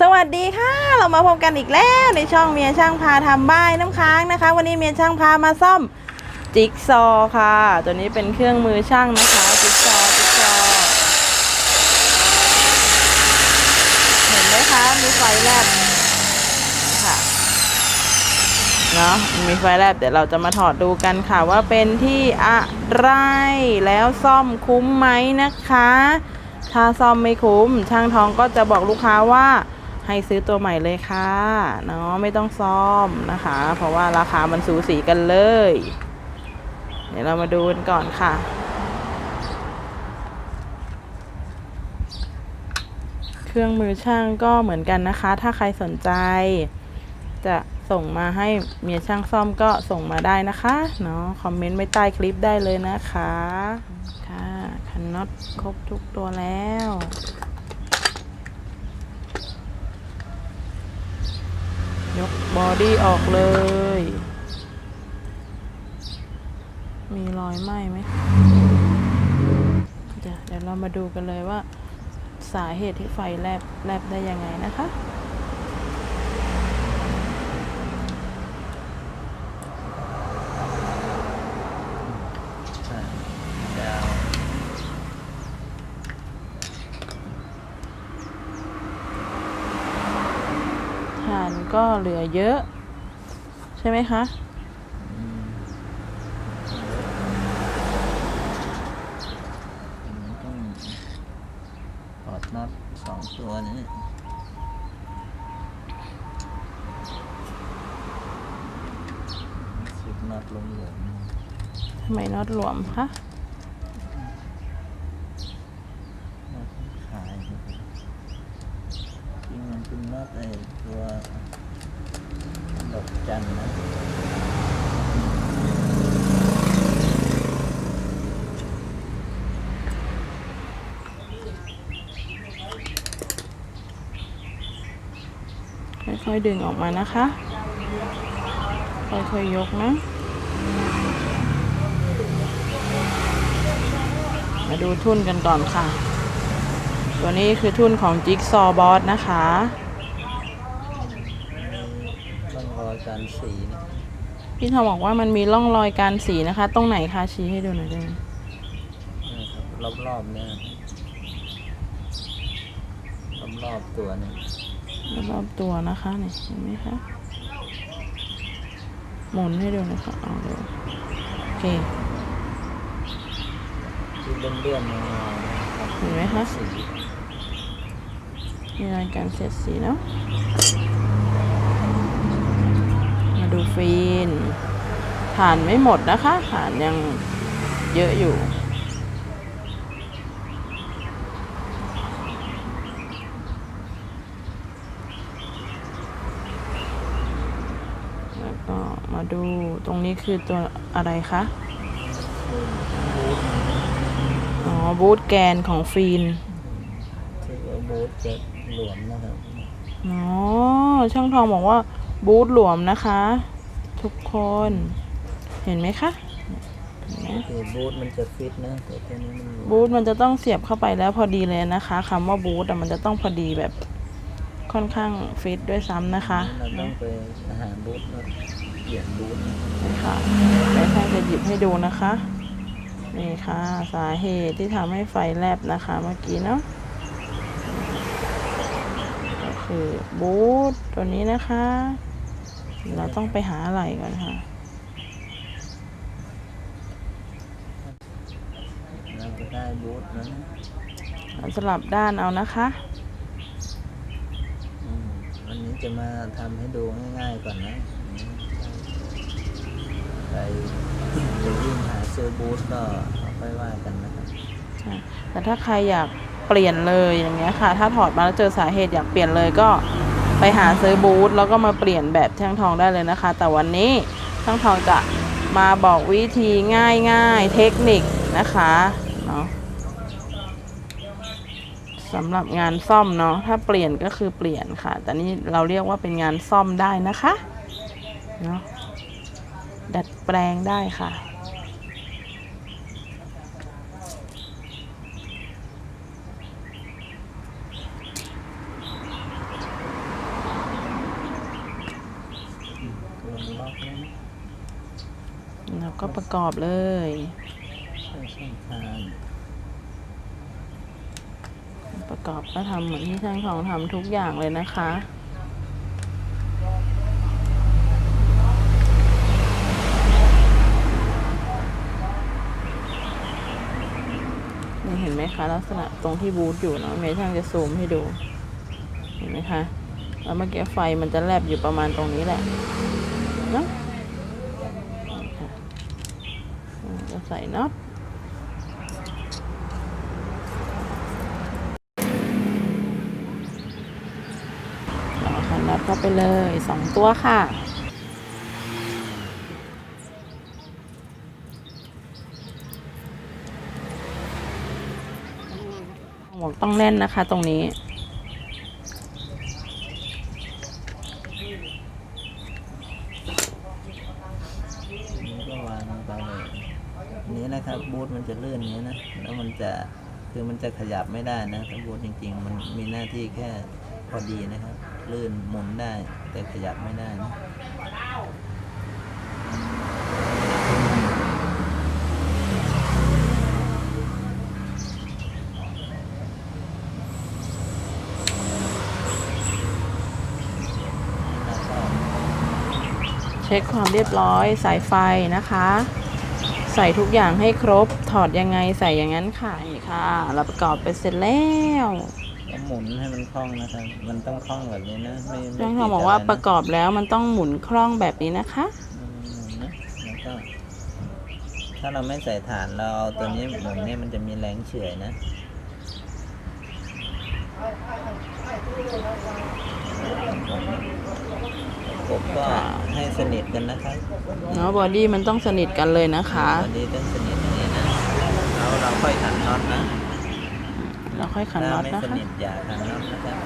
สวัสดีค่ะ เรามาพบกันอีกแล้วในช่องเมียช่างพาทำบ้ายน้ำค้างนะคะ วันนี้เมียช่างพามาซ่อมจิ๊กซอค่ะ ตัวนี้เป็นเครื่องมือช่างนะคะจิ๊กซอจิ๊กซอเห็นไหมคะมีไฟแลบค่ะเนาะมีไฟแลบเดี๋ยวเราจะมาถอดดูกันค่ะว่าเป็นที่อะไรแล้วซ่อมคุ้มไหมนะคะ ถ้าซ่อมไม่คุ้มช่างทองก็จะบอกลูกค้าว่า ให้ซื้อตัวใหม่เลยค่ะเนาะไม่ต้องซ่อมนะคะ เพราะว่าราคามันสูสีกันเลย เดี๋ยวเรามาดูกันก่อนค่ะเครื่องมือช่างก็เหมือนกันนะคะ ถ้าใครสนใจ จะส่งมาให้เมียช่างซ่อมก็ส่งมาได้นะคะเนาะคอมเมนต์ไว้ใต้คลิปได้เลยนะคะ ค่ะคันน็อตครบทุกตัวแล้ว ยก บอดี้ออกเลย มีรอยไหม้ไหมเดี๋ยวเรามาดูกันเลยว่าสาเหตุที่ไฟแลบแลบได้ยังไงนะคะ ใช่ยาว ฐานก็เหลือเยอะ ใช่ไหมคะอืมมันต้องถอดน็อตสองตัวนี้สิบน็อตลงหลวมทำไมน็อตหลวมคะ น็อตขายครับจริงมันเป็นน็อตไอ้ตัว ดอกจันนะค่อยๆดึงออกมานะคะ ค่อยๆยกนะ มาดูทุ่นกันก่อนค่ะ ตัวนี้คือทุ่นของจิ๊กซอว์บอสนะคะ ต้ องรอยการสีนะพี่ทอมบอกว่ามันมีร่องรอยการสีนะคะ ตรงไหนคะชี้ให้ดูหน่อยได้ไหมนะครับรอบๆเนี่ยรอบๆตัวเนี่ยรอบๆตัวนะคะเนี่ยเห็นไหมคะหมุนให้ดูหนะคะเอาดูโอเคที่เลื่อนๆมานะครับเห็นไหมคะสีมีรอยการเสียดสีเนาะมาดู ฟีนฐานไม่หมดนะคะฐานยังเยอะอยู่ แล้วก็มาดูตรงนี้คือตัวอะไรคะบูทอ๋อ บูทแกนของฟีนที่ว่าบูทจะหลวมนะครับอ๋อ ช่างทองบอกว่าบูทหลวมนะคะ ทุกคนเห็นไหมคะเห็นไหมคือบูทมันจะฟิตนะแต่ตัวนี้มันหลวมบูทมันจะต้องเสียบเข้าไปแล้วพอดีเลยนะคะคำว่าบูทอะมันจะต้องพอดีแบบค่อนข้างฟิตด้วยซ้ำนะคะเราต้องไปหาบูทมาเปลี่ยนบูทนะนี่ค่ะแล้วช่างจะหยิบให้ดูนะคะนี่ค่ะสาเหตุที่ทำให้ไฟแลบนะคะเมื่อกี้เนาะก็คือบูทตัวนี้นะคะ เราต้องไปหาอะไรก่อนค่ะเราก็ได้บูทแล้วนะเราสลับด้านเอานะคะ อืมวันนี้จะมาทำให้ดูง่ายๆก่อนนะอืมใครจะวิ่งหาซื้อบูทก็ค่อยว่ากันนะครับใช่แต่ถ้าใครอยากเปลี่ยนเลยอย่างเงี้ยค่ะ ถ้าถอดมาแล้วเจอสาเหตุอยากเปลี่ยนเลยก็ ไปหาซื้อบูธแล้วก็มาเปลี่ยนแบบช่างทองได้เลยนะคะ แต่วันนี้ช่างทองจะมาบอกวิธีง่ายๆ เทคนิคนะคะเนาะสำหรับงานซ่อมเนาะถ้าเปลี่ยนก็คือเปลี่ยนค่ะ แต่นี่เราเรียกว่าเป็นงานซ่อมได้นะคะเนาะดัดแปลงได้ค่ะ แล้วก็ ประกอบเลยช่วยช่างทางประกอบก็ทำเหมือนที่ช่างทองทำทุกอย่างเลยนะคะนี่เห็นไหมคะลักษณะตรงที่บูทอยู่เนาะเมย์ช่างจะซูมให้ดู เห็นไหมคะ แล้วเมื่อกี้ไฟมันจะแลบอยู่ประมาณตรงนี้แหละเนาะนี่ค่ะอืม จะใส่น็อตต่อคันน็อตเข้าไปเลยสองตัวค่ะหมวกต้องแน่นนะคะตรงนี้ก็วางลงไปเลยอันนี้นะครั บูธมันจะลื่นอย่างนี้นะ แล้วมันจะคือมันจะขยับไม่ได้นะถ้าบูธจริง ๆ มันมีหน้าที่แค่พอดีนะครับ ลื่นหมุนได้แต่ขยับไม่ได้นะเช็คความเรียบร้อยสายไฟนะคะ ใส่ทุกอย่างให้ครบถอดยังไงใส่อย่างนั้นค่ะนี่ค่ะ เราประกอบไปเสร็จแล้วแล้วหมุนให้มันคล่องนะครับ มันต้องคล่องแบบนี้นะไม่ไม่ช่างทติอดงบอกว่าะไนประกอบแล้วมันต้องหมุนคล่องแบบนี้นะคะอืมหมุนนะแล้วก็ถ้าเราไม่ใส่ฐานเราเอาตัวนี้หมุนเนี่ยมันจะมีแรงเฉื่อยนะ กบก็ให้สนิทกันนะครับเนาะบอดี้มันต้องสนิทกันเลยนะคะอันนี้ต้องสนิทอย่างนี้นะแล้วเราค่อยขันน็อตนะแล้วค่อยขันถ้าน็อตไม่นะสคะ นิทอย่าขันน็อตนะครับ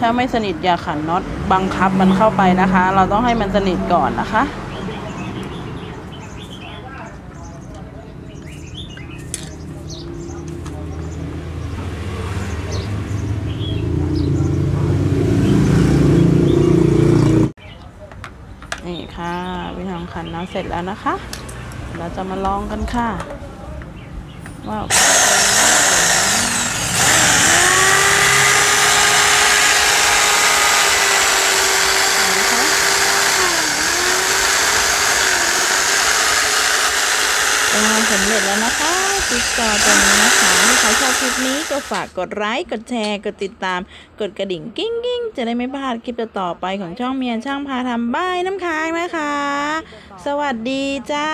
ถ้าไม่สนิทอย่าขันน็อตบังคับมันเข้าไปนะคะ เราต้องให้มันสนิทก่อนนะคะ นี่ค่ะ พี่ทองขันน้ำเสร็จแล้วนะคะ เราจะมาลองกันค่ะ ว่าเป็นงานสำเร็จแล้วนะคะจิ๊กซอตัวนี้นะคะ นี้ก็ฝากกดไลค์กดแชร์ กดติดตาม กดกระดิ่งกิ้งกิ้งจะได้ไม่พลาดคลิปต่อไปของช่องเมียนช่างพาทำบ้ายน้ำค้างนะคะ สวัสดีจ้า